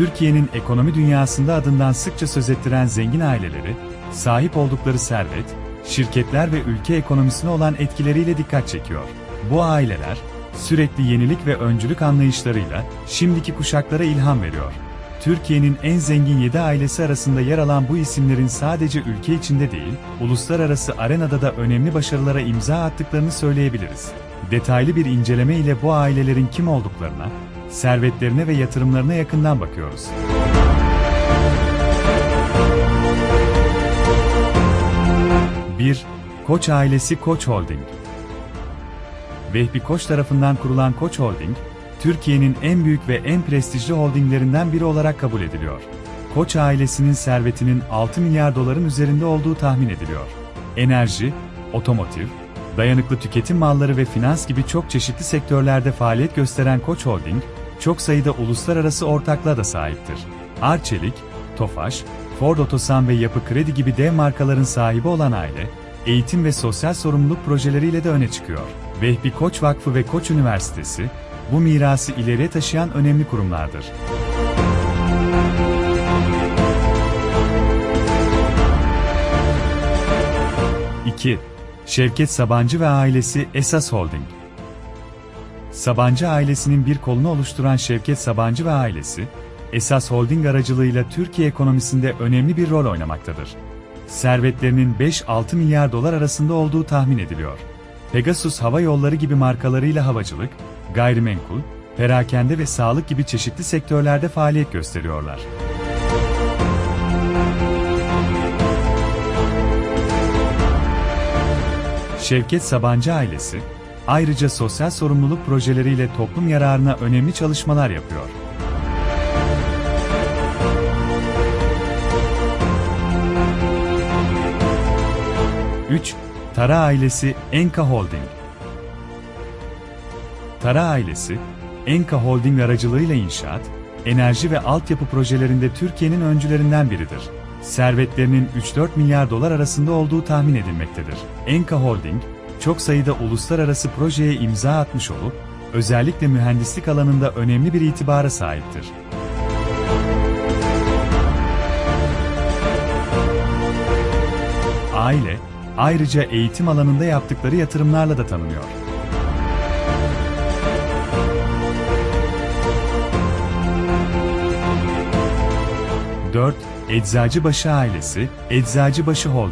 Türkiye'nin ekonomi dünyasında adından sıkça söz ettiren zengin aileleri, sahip oldukları servet, şirketler ve ülke ekonomisine olan etkileriyle dikkat çekiyor. Bu aileler, sürekli yenilik ve öncülük anlayışlarıyla şimdiki kuşaklara ilham veriyor. Türkiye'nin en zengin 7 ailesi arasında yer alan bu isimlerin sadece ülke içinde değil, uluslararası arenada da önemli başarılara imza attıklarını söyleyebiliriz. Detaylı bir inceleme ile bu ailelerin kim olduklarına, servetlerine ve yatırımlarına yakından bakıyoruz. Bir, Koç ailesi Koç Holding Vehbi Koç tarafından kurulan Koç Holding, Türkiye'nin en büyük ve en prestijli holdinglerinden biri olarak kabul ediliyor. Koç ailesinin servetinin 6 milyar doların üzerinde olduğu tahmin ediliyor. Enerji, otomotiv, dayanıklı tüketim malları ve finans gibi çok çeşitli sektörlerde faaliyet gösteren Koç Holding, çok sayıda uluslararası ortaklığa da sahiptir. Arçelik, Tofaş, Ford Otosan ve Yapı Kredi gibi dev markaların sahibi olan aile, eğitim ve sosyal sorumluluk projeleriyle de öne çıkıyor. Vehbi Koç Vakfı ve Koç Üniversitesi, bu mirası ileriye taşıyan önemli kurumlardır. İki, Şevket Sabancı ve ailesi Esas Holding Sabancı ailesinin bir kolunu oluşturan Şevket Sabancı ve ailesi, Esas Holding aracılığıyla Türkiye ekonomisinde önemli bir rol oynamaktadır. Servetlerinin 5-6 milyar dolar arasında olduğu tahmin ediliyor. Pegasus Hava Yolları gibi markalarıyla havacılık, gayrimenkul, perakende ve sağlık gibi çeşitli sektörlerde faaliyet gösteriyorlar. Şevket Sabancı ailesi, ayrıca sosyal sorumluluk projeleriyle toplum yararına önemli çalışmalar yapıyor. Üç, Tara ailesi Enka Holding Tara ailesi, Enka Holding aracılığıyla inşaat, enerji ve altyapı projelerinde Türkiye'nin öncülerinden biridir. Servetlerinin 3-4 milyar dolar arasında olduğu tahmin edilmektedir. Enka Holding, çok sayıda uluslararası projeye imza atmış olup, özellikle mühendislik alanında önemli bir itibara sahiptir. Aile, ayrıca eğitim alanında yaptıkları yatırımlarla da tanınıyor. Dört, Eczacıbaşı ailesi, Eczacıbaşı Holding